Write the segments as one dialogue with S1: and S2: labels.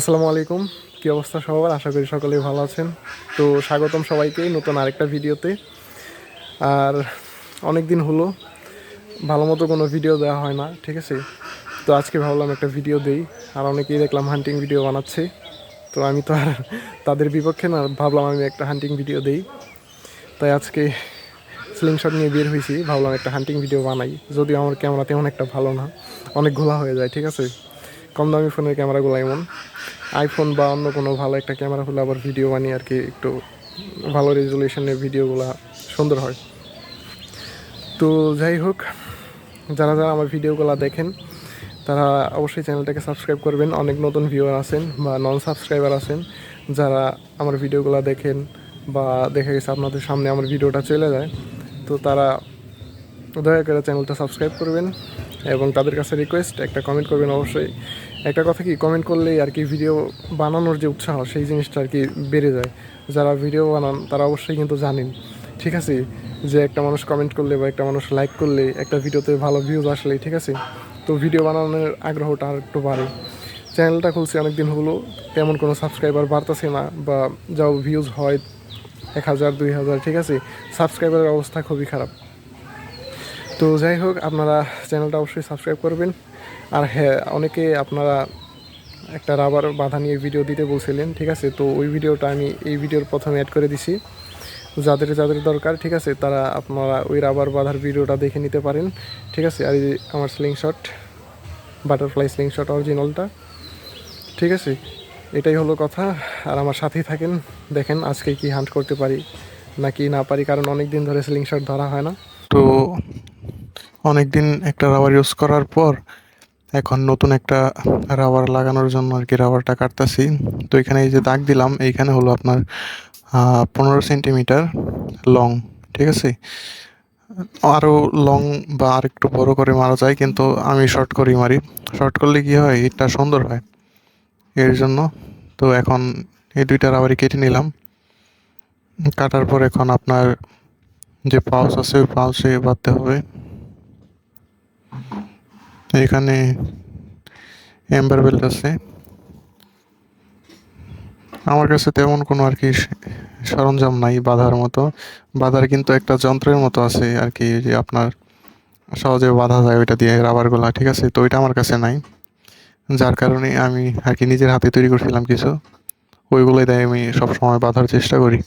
S1: আসসালামু আলাইকুম। কি অবস্থা সবার? আশা করি সকলেই ভালো আছেন। তো স্বাগতম সবাইকে নতুন আরেকটা ভিডিওতে। আর অনেক দিন হলো ভালো মতো কোনো ভিডিও দেওয়া হয় না, ঠিক আছে? তো আজকে ভাবলাম একটা ভিডিও দেই। আর অনেকেই দেখলাম হান্টিং ভিডিও বানাচ্ছে। তো আমি তো আর তাদের বিপক্ষে না, ভাবলাম আমি একটা হান্টিং ভিডিও দেই। তাই আজকে স্লিংশট নিয়ে বের হয়েছি। ভাবলাম একটা হান্টিং ভিডিও বানাই। যদিও আমার ক্যামেরা তেমন একটা ভালো না অনেক ঘোলা হয়ে যায়, ঠিক আছে? কম দামি ফোনের ক্যামেরাগুলো এমন। আইফোন বা অন্য কোনো ভালো একটা ক্যামেরা হলে আবার ভিডিও বানিয়ে আর কি একটু ভালো রেজুলেশনের ভিডিওগুলো সুন্দর হয়। তো যাই হোক, যারা যারা আমার ভিডিওগুলো দেখেন, তারা অবশ্যই চ্যানেলটাকে সাবস্ক্রাইব করবেন। অনেক নতুন ভিউয়ার আছেন বা নন সাবস্ক্রাইবার আছেন, যারা আমার ভিডিওগুলো দেখেন বা দেখা গেছে আপনাদের সামনে আমার ভিডিওটা চলে যায়, তো তারা দয়া করে চ্যানেলটা সাবস্ক্রাইব করবেন। এবং তাদের কাছে রিকোয়েস্ট একটা কমেন্ট করবেন অবশ্যই। একটা কথা কি কমেন্ট করলেই আর কি ভিডিও বানানোর যে উৎসাহ, সেই জিনিসটা আর কি বেড়ে যায়। যারা ভিডিও বানান, তারা অবশ্যই কিন্তু জানেন। ঠিক আছে? যে একটা মানুষ কমেন্ট করলে বা একটা মানুষ লাইক করলে, একটা ভিডিওতে ভালো ভিউজ আসলে, ঠিক আছে? তো ভিডিও বানানোর আগ্রহটা আর একটু বাড়ে। চ্যানেলটা খুলছি অনেকদিন হলো, তেমন কোনো সাবস্ক্রাইবার বাড়তেছে না বা যাও ভিউজ হয় এক হাজার, দুই হাজার, ঠিক আছে? সাবস্ক্রাইবারের অবস্থা খুবই খারাপ। তো যাই হোক, আপনারা চ্যানেলটা অবশ্যই সাবস্ক্রাইব করবেন। আর হ্যাঁ অনেকে আপনারা একটা রাবার বাধা নিয়ে ভিডিও দিতে বলছিলেন, ঠিক আছে? তো ওই ভিডিওটা আমি, এই ভিডিওর প্রথমে অ্যাড করে দিছি। যাদের যাদের দরকার, ঠিক আছে? তারা আপনারা ওই রাবার বাঁধার ভিডিওটা দেখে নিতে পারেন, ঠিক আছে? আর আমার sling shot butterfly sling shot অরিজিনালটা ঠিক আছে? এটাই হলো কথা। আর আমার সাথেই থাকেন। দেখেন আজকে কি হান্ট করতে পারি নাকি না পারি, কারণ অনেক দিন ধরে স্লিং শট ধরা হয় না। তো অনেক দিন একটা রাবার ইউজ করার পর এখন নতুন একটা রাবার লাগানোর জন্য আর কি রাবারটা কাটতেছি। তো এখানে এই যে দাগ দিলাম, এইখানে হলো আপনার পনেরো সেন্টিমিটার লং ঠিক আছে? আরও লং বা আর একটু বড় করে মারা যায়, কিন্তু আমি শর্ট করি মারি। শর্ট করলে কি হয়? এটা সুন্দর হয়। এর জন্য তো এখন এই দুইটা রাবারই কেটে নিলাম। কাটার পর এখন আপনার যে পাউচ আছে, ওই পাউচে বাঁধতে হবে। এখানে এম্বার বেল্ট আছে। আমার কাছে তেমন কোনো আর কি সরঞ্জাম নাই বাঁধার মতো। বাঁধার কিন্তু একটা যন্ত্রের মতো আছে আর কি যে আপনার সহজে বাঁধা যায় ওইটা দিয়ে রাবারগুলা ঠিক আছে? তো ওইটা আমার কাছে নাই। যার কারণে আমি আর কি নিজের হাতে তৈরি করছিলাম কিছু। ওইগুলোই দেয় আমি সবসময় বাঁধার চেষ্টা করি।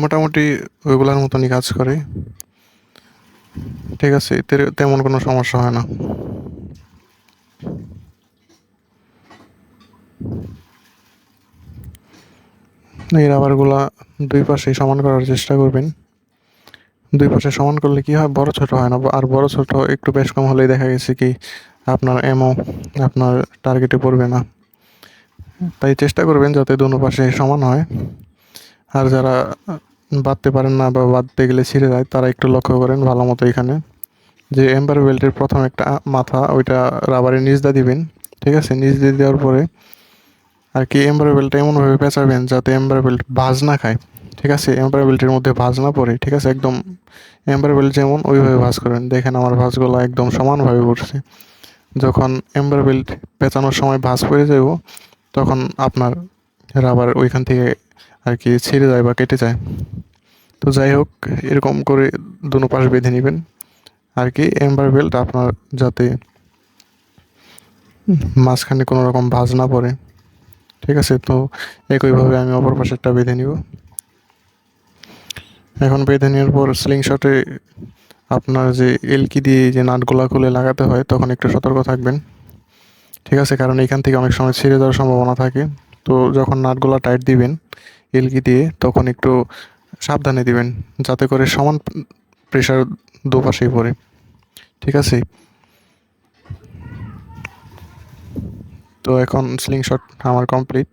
S1: মোটামুটি ওইগুলোর মতনই কাজ করে। ঠিক আছে তেমন কোনো সমস্যা হয় না। এই রাবারগুলা দুই পাশে সমান করার চেষ্টা করবেন। দুই পাশে সমান করলে কি হয়, বড় ছোট হয় না, আর বড় ছোট একটু বেশ কম হলেই দেখা গেছে কি, আপনার এমও আপনার টার্গেটে পড়বে না। তাই চেষ্টা করবেন যাতে দুনো পাশে সমান হয়। আর যারা বাঁধতে পারেন না বা বাঁধতে গেলে ছিঁড়ে যায়, তারা একটু লক্ষ্য করেন ভালো মতো এখানে। যে এম্বার বেল্টের প্রথম একটা মাথা, ওইটা রাবারের নিচ দিয়ে দিবেন, ঠিক আছে? নিচ দিয়ে দেওয়ার পরে আর কি এম্বার বেল্টটা এমনভাবে পেঁচাবেন যাতে এম্বার বেল্ট ভাজ না খায়, ঠিক আছে? এম্বার বেল্টের মধ্যে ভাজ না পড়ে, ঠিক আছে? একদম এম্বার বেল্ট যেমন ওইভাবে ভাজ করবেন দেখেন আমার ভাঁজগুলো একদম সমানভাবে পড়ছে। যখন এম্বার বেল্ট পেঁচানোর সময় ভাঁজ পড়ে যাব তখন আপনার রাবার ওইখান থেকে আর কি ছিঁড়ে যায় বা কেটে যায়। তো যাই হোক, এরকম করে দুনো পাশ বেঁধে নেবেন। আর কি এম্বার বেল্ট আপনার যাতে মাঝখানে কোনো রকম ভাঁজ না পড়ে। ঠিক আছে? তো একইভাবে আমি অপর পাশেরটা বেঁধে নিব। এখন বেঁধে নেওয়ার পর স্লিং শটে আপনার যে এলকি দিয়ে যে নাটগুলা খুলে লাগাতে হয়, তখন একটু সতর্ক থাকবেন। ঠিক আছে? কারণ এখান থেকে অনেক সময় ছিঁড়ে যাওয়ার সম্ভাবনা থাকে। তো যখন নাটগুলো টাইট দিবেন, এলগি দিয়ে, তখন একটু সাবধানে দিবেন, যাতে করে সমান প্রেশার দুপাশেই পড়ে। ঠিক আছে? তো এখন স্লিং শট আমার কমপ্লিট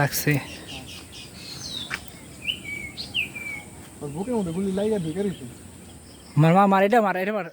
S1: লাগছে। ওর বুকের মধ্যে গুলি লাইগা ঢুকে
S2: মার মা মার এটা মার এটা মার।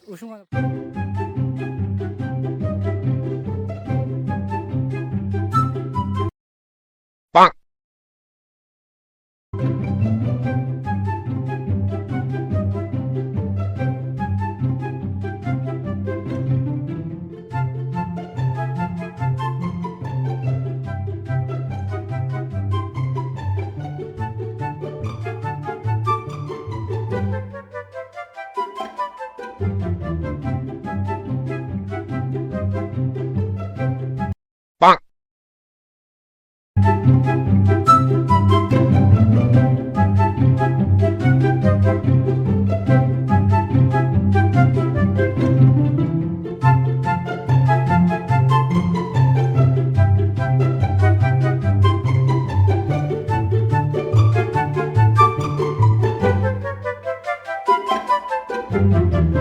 S2: উসুম মার।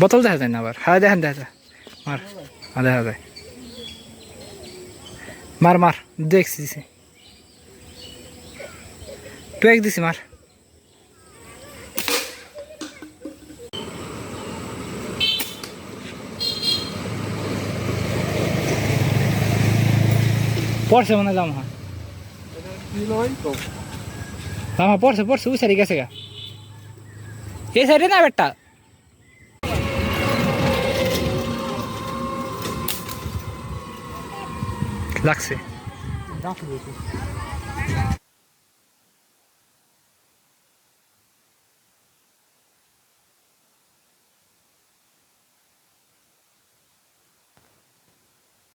S2: বোতল দেখা যায় না আবার? হ্যাঁ দেখেন দেখা যায় মার হ্যাঁ দেখা যায়। মার মার, দেখছি দিছি টু এক দিছি, মার। পড়ছে মনে হয়, জামা। পড়ছে পড়ছে, ওই সাইডে গেছে গা। এই সাইডে না বেটা? লাগছে
S1: গাছ রয়েছে